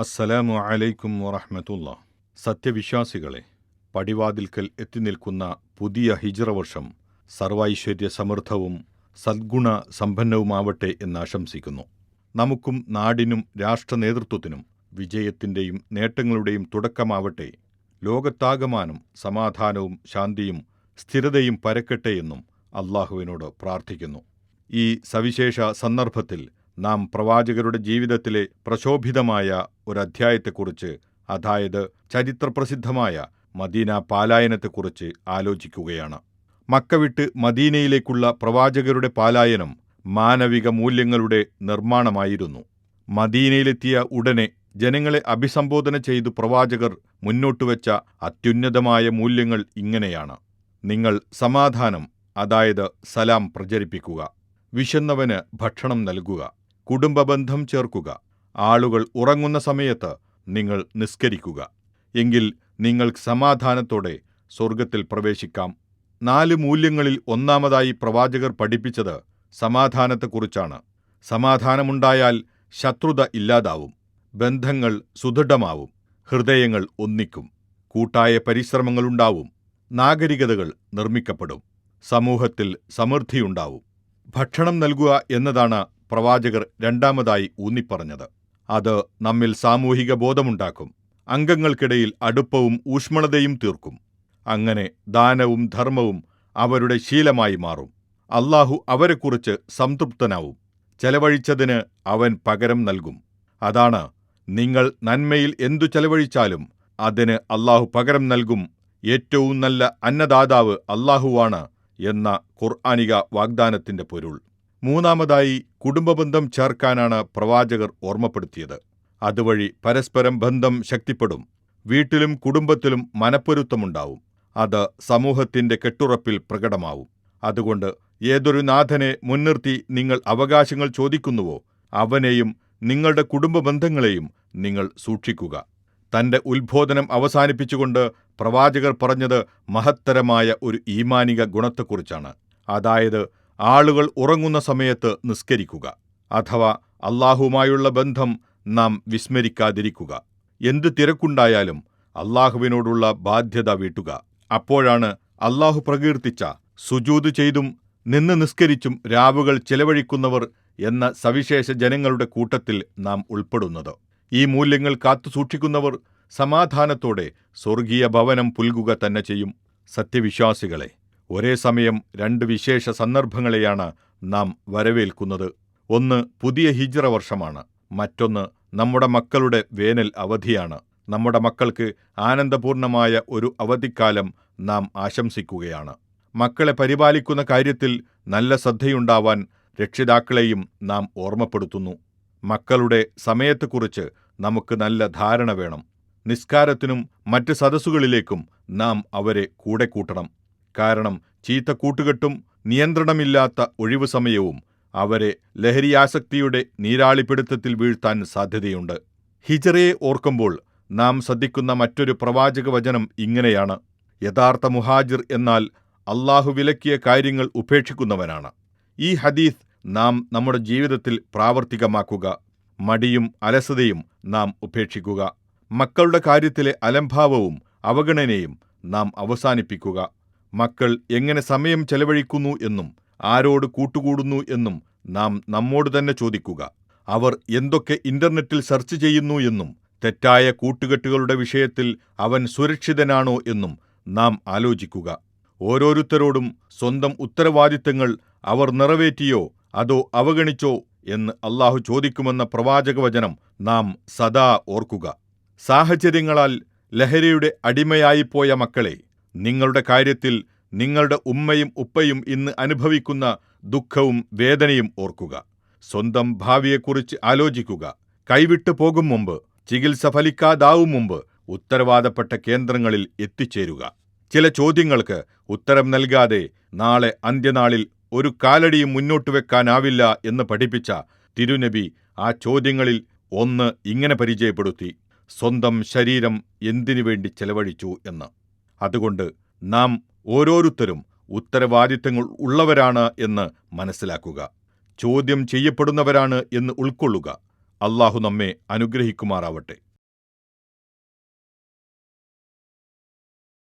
അസ്സലാമു അലൈക്കും വറഹ്മത്തുള്ള. സത്യവിശ്വാസികളെ പടിവാതിൽക്കൽ എത്തി നിൽക്കുന്ന പുതിയ ഹിജ്റ വർഷം സർവൈശ്വര്യ സമൃദ്ധവും സദ്ഗുണ സമ്പന്നവുമാവട്ടെ എന്ന് ആശംസിക്കുന്നു നമുക്കും നാടിനും രാഷ്ട്ര നേതൃത്വത്തിനും വിജയത്തിന്റെയും നേട്ടങ്ങളുടെയും തുടക്കമാവട്ടെ. ലോകത്താകമാനം സമാധാനവും ശാന്തിയും സ്ഥിരതയും പരക്കട്ടെ എന്നും അള്ളാഹുവിനോട് പ്രാർത്ഥിക്കുന്നു. ഈ സവിശേഷ സന്ദർഭത്തിൽ നാം പ്രവാചകരുടെ ജീവിതത്തിലെ പ്രശോഭിതമായ അധ്യായത്തെക്കുറിച്ച് അതായത് ചരിത്രപ്രസിദ്ധമായ മദീന പാലായനത്തെക്കുറിച്ച് ആലോചിക്കുകയാണ്. മക്കവിട്ട് മദീനയിലേക്കുള്ള പ്രവാചകരുടെ പാലായനം മാനവിക മൂല്യങ്ങളുടെ നിർമ്മാണമായിരുന്നു. മദീനയിലെത്തിയ ഉടനെ ജനങ്ങളെ അഭിസംബോധന ചെയ്തു പ്രവാചകർ മുന്നോട്ടുവച്ച അത്യുന്നതമായ മൂല്യങ്ങൾ ഇങ്ങനെയാണ്. നിങ്ങൾ സമാധാനം അതായത് സലാം പ്രചരിപ്പിക്കുക. വിശന്നവന് ഭക്ഷണം നൽകുക. കുടുംബബന്ധം ചേർക്കുക. ആളുകൾ ഉറങ്ങുന്ന സമയത്ത് നിങ്ങൾ നിസ്കരിക്കുക. എങ്കിൽ നിങ്ങൾ സമാധാനത്തോടെ സ്വർഗത്തിൽ പ്രവേശിക്കാം. നാല് മൂല്യങ്ങളിൽ ഒന്നാമതായി പ്രവാചകർ പഠിപ്പിച്ചത് സമാധാനത്തെക്കുറിച്ചാണ്. സമാധാനമുണ്ടായാൽ ശത്രുത ഇല്ലാതാവും. ബന്ധങ്ങൾ സുദൃഢമാവും. ഹൃദയങ്ങൾ ഒന്നിക്കും. കൂട്ടായ പരിശ്രമങ്ങളുണ്ടാവും നാഗരികതകൾ നിർമ്മിക്കപ്പെടും. സമൂഹത്തിൽ സമൃദ്ധിയുണ്ടാവും. ഭക്ഷണം നൽകുക എന്നതാണ് പ്രവാചകർ രണ്ടാമതായി ഊന്നിപ്പറഞ്ഞത്. അത് നമ്മിൽ സാമൂഹിക ബോധമുണ്ടാക്കും. അംഗങ്ങൾക്കിടയിൽ അടുപ്പവും ഊഷ്മളതയും തീർക്കും. അങ്ങനെ ദാനവും ധർമ്മവും അവരുടെ ശീലമായി മാറും. അള്ളാഹു അവരെക്കുറിച്ച് സംതൃപ്തനാവും. ചെലവഴിച്ചതിന് അവൻ പകരം നൽകും. അതാണ് നിങ്ങൾ നന്മയിൽ എന്തു ചെലവഴിച്ചാലും അതിന് അള്ളാഹു പകരം നൽകും. ഏറ്റവും നല്ല അന്നദാതാവ് അള്ളാഹുവാണ് എന്ന ഖുർആാനിക വാഗ്ദാനത്തിന്റെ പൊരുൾ. മൂന്നാമതായി കുടുംബബന്ധം ചേർക്കാനാണ് പ്രവാചകർ ഓർമ്മപ്പെടുത്തിയത്. അതുവഴി പരസ്പരം ബന്ധം ശക്തിപ്പെടും. വീട്ടിലും കുടുംബത്തിലും മനപ്പൊരുത്തമുണ്ടാവും. അത് സമൂഹത്തിന്റെ കെട്ടുറപ്പിൽ പ്രകടമാവും. അതുകൊണ്ട് ഏതൊരു നാഥനെ മുൻനിർത്തി നിങ്ങൾ അവകാശങ്ങൾ ചോദിക്കുന്നുവോ അവനെയും നിങ്ങളുടെ കുടുംബ ബന്ധങ്ങളെയും നിങ്ങൾ സൂക്ഷിക്കുക. തന്റെ ഉത്ബോധനം അവസാനിപ്പിച്ചുകൊണ്ട് പ്രവാചകർ പറഞ്ഞത് മഹത്തരമായ ഒരു ഈമാനിക ഗുണത്തെക്കുറിച്ചാണ്. അതായത് ആളുകൾ ഉറങ്ങുന്ന സമയത്ത് നിസ്കരിക്കുക അഥവാ അള്ളാഹുമായുള്ള ബന്ധം നാം വിസ്മരിക്കാതിരിക്കുക. എന്ത് തിരക്കുണ്ടായാലും അള്ളാഹുവിനോടുള്ള ബാധ്യത വീട്ടുക. അപ്പോഴാണ് അള്ളാഹു പ്രകീർത്തിച്ച സുജൂത് ചെയ്തും നിന്ന് നിസ്കരിച്ചും രാവുകൾ ചെലവഴിക്കുന്നവർ എന്ന സവിശേഷ ജനങ്ങളുടെ കൂട്ടത്തിൽ നാം ഉൾപ്പെടുന്നത്. ഈ മൂല്യങ്ങൾ കാത്തുസൂക്ഷിക്കുന്നവർ സമാധാനത്തോടെ സ്വർഗീയ ഭവനം പുൽകുക തന്നെ ചെയ്യും. സത്യവിശ്വാസികളെ ഒരേ സമയം രണ്ട് വിശേഷ സന്ദർഭങ്ങളെയാണ് നാം വരവേൽക്കുന്നത്. ഒന്ന് പുതിയ ഹിജ്റ വർഷമാണ്. മറ്റൊന്ന് നമ്മുടെ മക്കളുടെ വേനൽ അവധിയാണ്. നമ്മുടെ മക്കൾക്ക് ആനന്ദപൂർണമായ ഒരു അവധിക്കാലം നാം ആശംസിക്കുകയാണ്. മക്കളെ പരിപാലിക്കുന്ന കാര്യത്തിൽ നല്ല ശ്രദ്ധയുണ്ടാവാൻ രക്ഷിതാക്കളെയും നാം ഓർമ്മപ്പെടുത്തുന്നു. മക്കളുടെ സമയത്തെക്കുറിച്ച് നമുക്ക് നല്ല ധാരണ വേണം. നിസ്കാരത്തിനും മറ്റ് സദസ്സുകളിലേക്കും നാം അവരെ കൂടെ കൂട്ടണം. കാരണം ചീത്ത കൂട്ടുകെട്ടും നിയന്ത്രണമില്ലാത്ത ഒഴിവു സമയവും അവരെ ലഹരിയാസക്തിയുടെ നീരാളിപ്പിടുത്തത്തിൽ വീഴ്ത്താൻ സാധ്യതയുണ്ട്. ഹിജറയെ ഓർക്കുമ്പോൾ നാം ശ്രദ്ധിക്കുന്ന മറ്റൊരു പ്രവാചക വചനം ഇങ്ങനെയാണ്. യഥാർത്ഥ മുഹാജിർ എന്നാൽ അള്ളാഹു വിലക്കിയ കാര്യങ്ങൾ ഉപേക്ഷിക്കുന്നവനാണ്. ഈ ഹദീസ് നാം നമ്മുടെ ജീവിതത്തിൽ പ്രാവർത്തികമാക്കുക. മടിയും അലസതയും നാം ഉപേക്ഷിക്കുക. മക്കളുടെ കാര്യത്തിലെ അലംഭാവവും അവഗണനയും നാം അവസാനിപ്പിക്കുക. മക്കൾ എങ്ങനെ സമയം ചെലവഴിക്കുന്നു എന്നും ആരോട് കൂട്ടുകൂടുന്നു എന്നും നാം നമ്മോട് തന്നെ ചോദിക്കുക. അവർ എന്തൊക്കെ ഇന്റർനെറ്റിൽ സെർച്ച് ചെയ്യുന്നു എന്നും തെറ്റായ കൂട്ടുകെട്ടുകളുടെ വിഷയത്തിൽ അവൻ സുരക്ഷിതനാണോ എന്നും നാം ആലോചിക്കുക. ഓരോരുത്തരോടും സ്വന്തം ഉത്തരവാദിത്തങ്ങൾ അവർ നിറവേറ്റിയോ അതോ അവഗണിച്ചോ എന്ന് അള്ളാഹു ചോദിക്കുമെന്ന പ്രവാചകവചനം നാം സദാ ഓർക്കുക. സാഹചര്യങ്ങളാൽ ലഹരിയുടെ അടിമയായിപ്പോയ മക്കളെ നിങ്ങളുടെ കാര്യത്തിൽ നിങ്ങളുടെ ഉമ്മയും ഉപ്പയും ഇന്ന് അനുഭവിക്കുന്ന ദുഃഖവും വേദനയും ഓർക്കുക. സ്വന്തം ഭാവിയെക്കുറിച്ച് ആലോചിക്കുക. കൈവിട്ടു പോകും മുമ്പ് ചികിത്സ ഫലിക്കാതാവും മുമ്പ് ഉത്തരവാദപ്പെട്ട കേന്ദ്രങ്ങളിൽ എത്തിച്ചേരുക. ചില ചോദ്യങ്ങൾക്ക് ഉത്തരം നൽകാതെ നാളെ അന്ത്യനാളിൽ ഒരു കാലടിയും മുന്നോട്ട് വെക്കാനാവില്ല എന്ന് പഠിപ്പിച്ച തിരുനബി ആ ചോദ്യങ്ങളിൽ ഒന്ന് ഇങ്ങനെ പരിചയപ്പെടുത്തി സ്വന്തം ശരീരം എന്തിനു വേണ്ടി ചെലവഴിച്ചു എന്ന്. അതുകൊണ്ട് നാം ഓരോരുത്തരും ഉത്തരവാദിത്തങ്ങൾ ഉള്ളവരാണ് എന്ന് മനസ്സിലാക്കുക. ചോദ്യം ചെയ്യപ്പെടുന്നവരാണ് എന്ന് ഉൾക്കൊള്ളുക. അള്ളാഹു നമ്മെ അനുഗ്രഹിക്കുമാറാവട്ടെ.